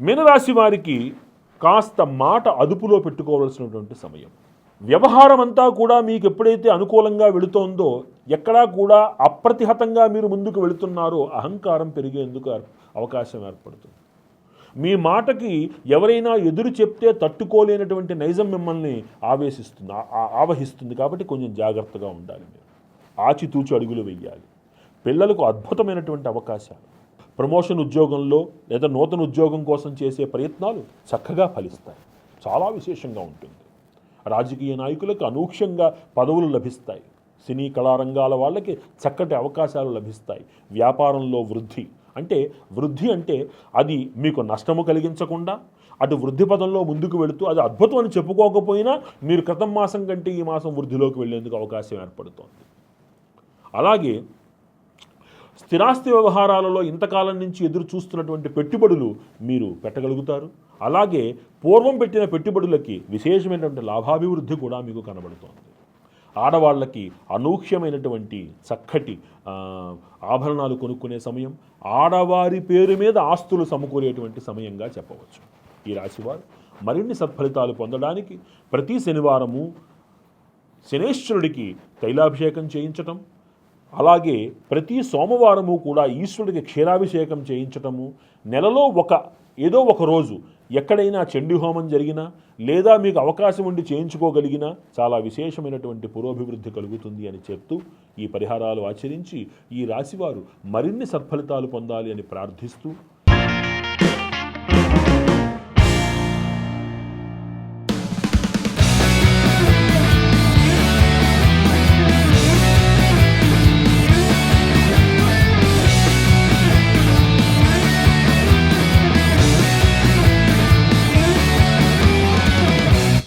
మీనరాశి వారికి కాస్త మాట అదుపులో పెట్టుకోవాల్సినటువంటి సమయం. వ్యవహారం అంతా కూడా మీకు ఎప్పుడైతే అనుకూలంగా వెళుతోందో ఎక్కడా కూడా అప్రతిహతంగా మీరు ముందుకు వెళుతున్నారో అహంకారం పెరిగేందుకు అవకాశం ఏర్పడుతుంది. మీ మాటకి ఎవరైనా ఎదురు చెప్తే తట్టుకోలేనటువంటి నైజం మిమ్మల్ని ఆవేశిస్తుంది ఆవహిస్తుంది కాబట్టి కొంచెం జాగ్రత్తగా ఉండాలి మీరు. ఆచితూచి అడుగులు వెయ్యాలి పిల్లలకు అద్భుతమైనటువంటి అవకాశాలు. ప్రమోషన్ ఉద్యోగంలో లేదా నూతన ఉద్యోగం కోసం చేసే ప్రయత్నాలు చక్కగా ఫలిస్తాయి. చాలా విశేషంగా ఉంటుంది. రాజకీయ నాయకులకు అనూక్ష్యంగా పదవులు లభిస్తాయి. సినీ కళారంగాల వాళ్ళకి చక్కటి అవకాశాలు లభిస్తాయి. వ్యాపారంలో వృద్ధి అంటే వృద్ధి అంటే అది మీకు నష్టము కలిగించకుండా అటు వృద్ధి పదంలో ముందుకు వెళుతూ అది అద్భుతం అని చెప్పుకోకపోయినా మీరు క్రితం మాసం కంటే ఈ మాసం వృద్ధిలోకి వెళ్ళేందుకు అవకాశం ఏర్పడుతోంది. అలాగే స్థిరాస్తి వ్యవహారాలలో ఇంతకాలం నుంచి ఎదురు చూస్తున్నటువంటి పెట్టుబడులు మీరు పెట్టగలుగుతారు. అలాగే పూర్వం పెట్టిన పెట్టుబడులకి విశేషమైనటువంటి లాభాభివృద్ధి కూడా మీకు కనబడుతోంది. ఆడవాళ్ళకి అనూహ్యమైనటువంటి చక్కటి ఆభరణాలు కొనుక్కునే సమయం ఆడవారి పేరు మీద ఆస్తులు సమకూరేటువంటి సమయంగా చెప్పవచ్చు. ఈ రాశివారు మరిన్ని సత్ఫలితాలు పొందడానికి ప్రతి శనివారము శనేశ్వరుడికి తైలాభిషేకం చేయించటం అలాగే ప్రతి సోమవారము కూడా ఈశ్వరుడికి క్షీరాభిషేకం చేయించటము నెలలో ఒక ఏదో ఒక రోజు ఎక్కడైనా చండీ హోమం జరిగినా లేదా మీకు అవకాశం ఉండి చేయించుకోగలిగినా చాలా విశేషమైనటువంటి పురోభివృద్ధి కలుగుతుంది అని చెప్తూ ఈ పరిహారాలు ఆచరించి ఈ రాశివారు మరిన్ని సత్ఫలితాలు పొందాలి అని ప్రార్థిస్తూ